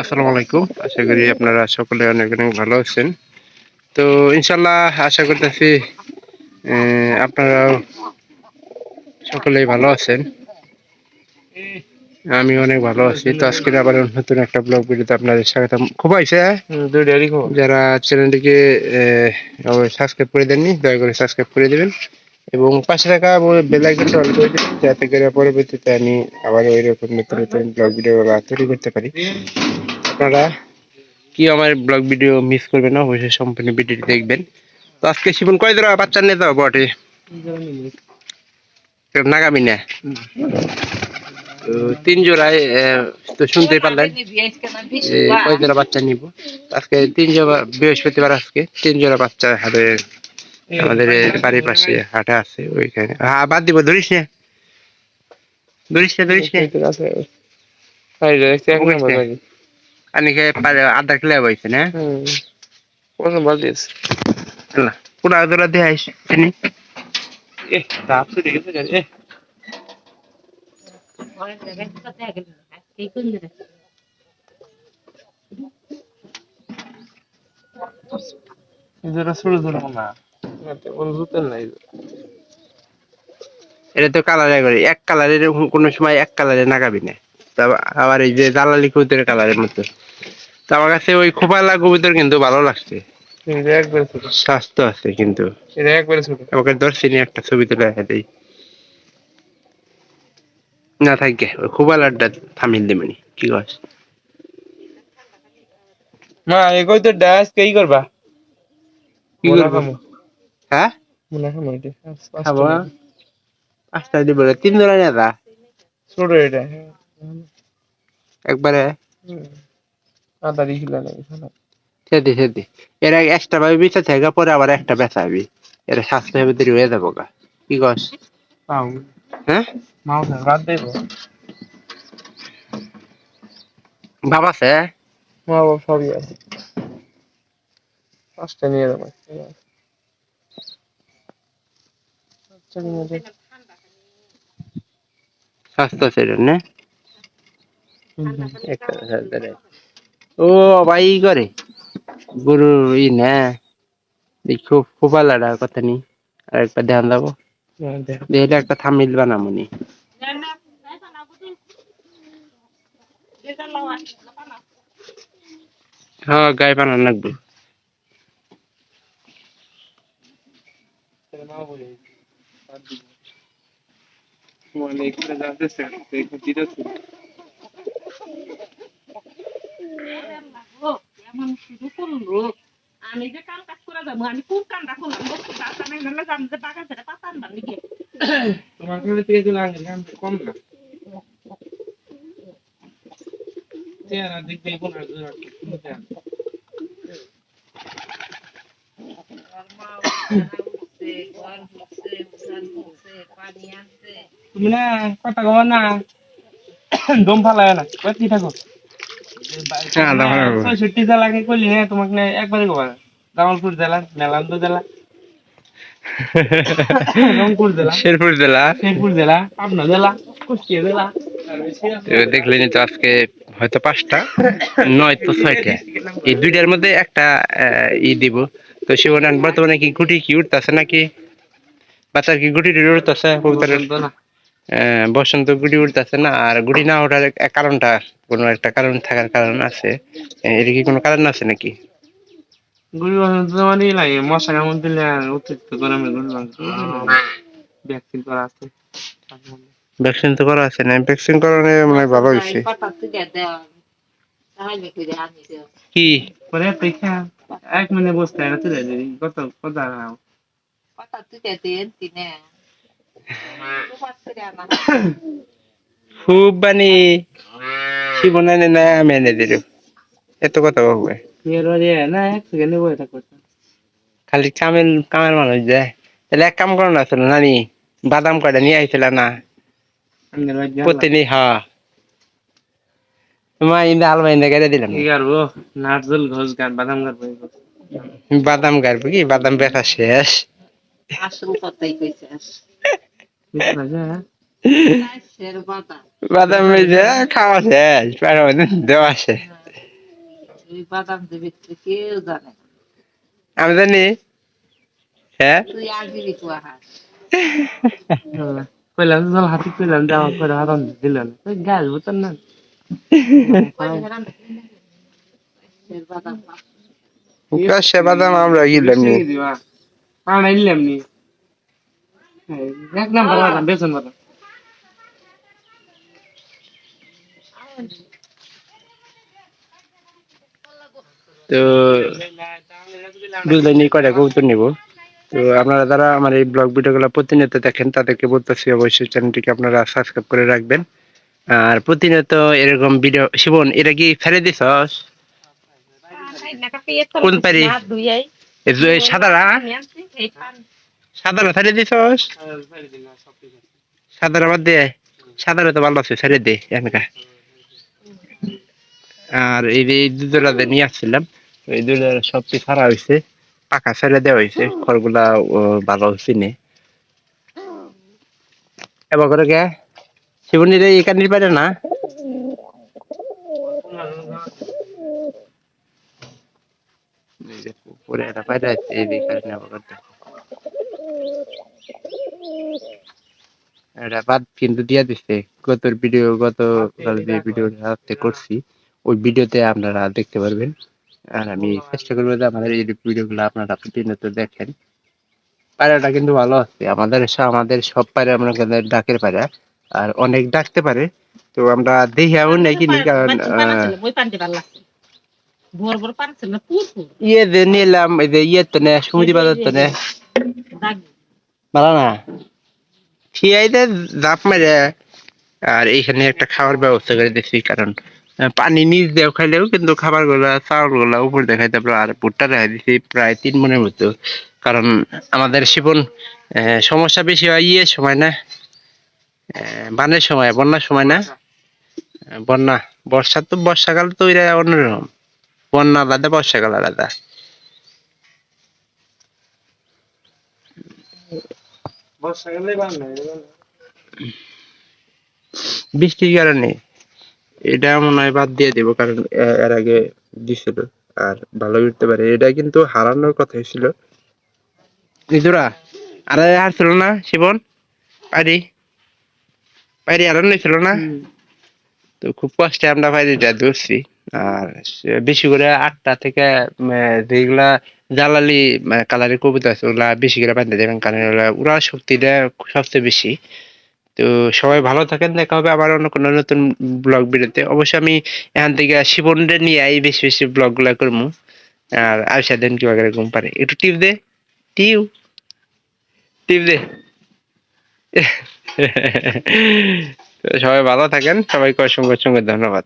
আসসালামু আলাইকুম। আশা করি আপনারা সকলে অনেক অনেক ভালো আছেন। তো ইনশাল্লাহ আশা করতেছি আহ, আপনারা সকলেই ভালো আছেন। আমি অনেক ভালো আছি। তো আজকে আবার নতুন একটা ব্লগ ভিডিওতে আপনাদের স্বাগতম। খুব আইছে হ্যাঁ? যারা চ্যানেলটিকে সাবস্ক্রাইব করে দেননি দয়া করে সাবস্ক্রাইব করে দেবেন। এবং পাশে থাকা বেল আইকনটা অন করে দেবেন যাতে করে পরবর্তীতে আমি আবার ওই রকম নতুন নতুন ব্লগ ভিডিও তৈরি করতে পারি। আপনারা কি আমার ব্লগ ভিডিও মিস করবেন না, অবশ্যই সম্পূর্ণ ভিডিওটি দেখবেন। তো আজকে শিবন কয় ধরা বাচ্চা নিয়ে যাও বটে? নাগামি না। তো তিন জোড়ায় তো শুনতেই পারলেন কয় জোড়া বাচ্চা নিব? আজকে তিন জোড়া বৃহস্পতিবার আজকে, তিন জোড়া বাচ্চা হাতে আমাদের বাড়ির পাশে হাটে আছে ওইখানে। হ্যাঁ বাদ দিব ধরিস না। ধরিস না ধরিস না। খেয়ে পারে আধা কিলো বইছে না? আছে পুরা জোড়া দিয়ে আইস চিনি এ তাপ তো এ। তেমন জুতেন নাই। এটা তো কালারে করে। এক কালারের কোনো সময় এক কালারে নাগাবি না। আবার এই যে জালালি কবুতরের কালারের মতো। তো আমার কাছে ওই খোপালা কবুতর কিন্তু ভালো লাগছে। স্বাস্থ্য আছে কিন্তু। আমাকে দর্শনী একটা ছবি তুলে রেখে দেই। না থাকে ওই খোপালারটা থামিল দিমনি কি কস? মা এগোই তো ডাস করবা? কি মোনা এটা জোড়া নেতা ছোট এটা একবারে। আদা সেদি সেদি। এরা এক্সট্রা ভাবে বেঁচে থাকে পরে আবার একটা বেচা হবি এরা স্বাস্থ্য হবে দেরি হয়ে যাব গা। কি কস? হ্যাঁ? মাও রাত দেব? ভাব আছে? মা বাবা সবই আছে। পাঁচটা নিয়ে যাব আছে এটা না ও ভাই করে। গরু ই না। দেখো ফোপালাটা কথা নি। আর একটা ধ্যান দেবো। দেখলে একটা থামিল বানামনি হ্যাঁ গায়ে বানানো লাগবে। মানে এখানে যাতে দিতে এমন শুরু করল আমি যে কাম কাজ করে যাব আমি কোন কামটা করলাম? বস্তু টাকা নাই নাহলে আমি যে বাগান থেকে পাতা আনবার নাকি তোমার কাছে কম না। চেহারা আর তুমি না কথা না। দম ফালায় না। থাকো। হ্যাঁ, করলি না তোমাকে না একবারে কবার জামালপুর জেলা মেলান্দ জেলা। রংপুর জেলা। শেরপুর জেলা। শেরপুর জেলা পাবনা জেলা কুষ্টিয়া জেলা। তো দেখলেনি তো আজকে হয়তো পাঁচটা নয় তো ছয়টা। এই দুইটার মধ্যে একটা আহ, ই দিব। তো শিবনান বর্তমানে কি গুটি কি উঠতেছে নাকি? বাচ্চার কি গুটি টুটি উঠতেছে? কবুতরের বসন্ত গুটি উঠতেছে না আর গুটি না ওঠার কারণটা কোনো একটা কারণ থাকার কারণ আছে। এর কি কোনো কারণ আছে নাকি? গরু বসন্ত মানে লাগে মশা কামড় দিলে আর অতিরিক্ত গরমে গরু ভ্যাকসিন করা আছে। ভ্যাকসিন তো করা আছে না ভ্যাকসিন করানো মানে ভালো হয়েছে কি? পরে পরীক্ষা এক মিনিট বসতে না তুলে দিবি কত কত আরাম। খুব মানে শিবনানে না আমি এনে দিল এত কথা বাড়ি না এক সেকেন্ডে বসে থাকবে খালি কামেল কামের মানুষ যায় তাহলে এক কাম করো না নানি বাদাম কয়টা নিয়ে আইছিল না প্রতিদিন হ্যাঁ তোমার ইন্দা দিলাম। কি করব নারজল ঘোষ গান বাদাম গান বাদাম গাড়বো কি? বাদাম বেচা শেষ। আসল কথাই হ্যাঁ বাদাম। খাওয়া শেষ দেওয়া শেষ। বাদাম দেবে কেউ জানে না। আমি জানি। হ্যাঁ? তুই আর দিবি তুই আহার কইলাম জল হাতে কইলাম যে করে দিল না। গাছ বুঝতেন না। সে বাদাম আমরা গিলাম নি আমরা ইলাম নি এক নাম্বার বাদাম বেসন বাদাম তো বুঝলেন কয়টা কবুতর নিব তো আপনারা যারা আমার এই ব্লগ ভিডিওগুলো প্রতিনিয়ত দেখেন তাদেরকে বলতেছি অবশ্যই চ্যানেলটিকে আপনারা সাবস্ক্রাইব করে রাখবেন আর প্রতিনিয়ত এরকম ভিডিও শিবন, এটা কি ফেলে দিছস? কোন পারি? সাদারা? সাদারা ফেলে দিছস? সাদারা বাদ দে। সাদারা তো ভালো আছে ছেড়ে দে, এনকা। আর এই যে দুধরা নিয়ে আসছিলাম, এই দুধের সব ছাড়া হয়েছে পাকা ছেড়ে দেওয়া হয়েছে খড়গুলা ভালো চিনে। এবার করে গে শিবনির এই কানির না? ভিডিও করছি, ওই ভিডিওতে আপনারা দেখতে পারবেন। আর আমি চেষ্টা করব যে আমাদের এই ভিডিওগুলো আপনারা প্রতিনিয়ত দেখেন। পায়রাটা কিন্তু ভালো আছে, আমাদের আমাদের সব পায়রা আমরা ডাকের পায়রা আর অনেক ডাকতে পারে। তো আমরা দেখি এমন নাকি কিনি কারণ ইয়ে যে নিলাম এই যে ইয়ে তো নে সুমতি বাজার তো নে। ভালো না। ঠিয়াইতে জাপ মেরে। আর এইখানে একটা খাওয়ার ব্যবস্থা করে দিচ্ছি কারণ পানি নিচ দেও খাইলেও কিন্তু খাবারগুলা চাউলগুলা উপর দেখাইতে পারো আর ভুট্টা দেখা দিচ্ছি প্রায় তিন মনের মতো। কারণ আমাদের শিবন সমস্যা বেশি হয় ইয়ে সময় না। বানের সময় বন্যার সময় না? বন্যা বর্ষা তো বর্ষাকাল তো ওইটা অন্যরকম। বন্যা আলাদা বর্ষাকাল আলাদা। বৃষ্টির কারণে। এটা মনে হয় বাদ দিয়ে দেবো কারণ এর আগে দিছিল আর ভালো উঠতে পারে। এটা কিন্তু হারানোর কথা ছিল। নিজরা আর হারছিল না শিবন? পারি পারি হারানো ছিল না? তো খুব কষ্টে আমরা পারিটা ধরছি। আর বেশি করে আটটা থেকে যেগুলা জ্বালালি কালারের কবিতা আছে ওগুলা বেশি করে বাঁধতে দেবেন কারণ ওগুলা উড়া শক্তিটা সবচেয়ে বেশি। তো সবাই ভালো থাকেন দেখা হবে আবার অন্য কোনো নতুন ব্লগ ভিডিওতে। অবশ্যই আমি এখান থেকে শিবনরে নিয়ে আই বেশি বেশি ব্লগগুলা করব আর আয়সা দেন কি বাগারে ঘুম পারে একটু টিপ দে। টিউ। টিপ দে। সবাই ভালো থাকেন। সবাইকে অসংখ্য অসংখ্য ধন্যবাদ।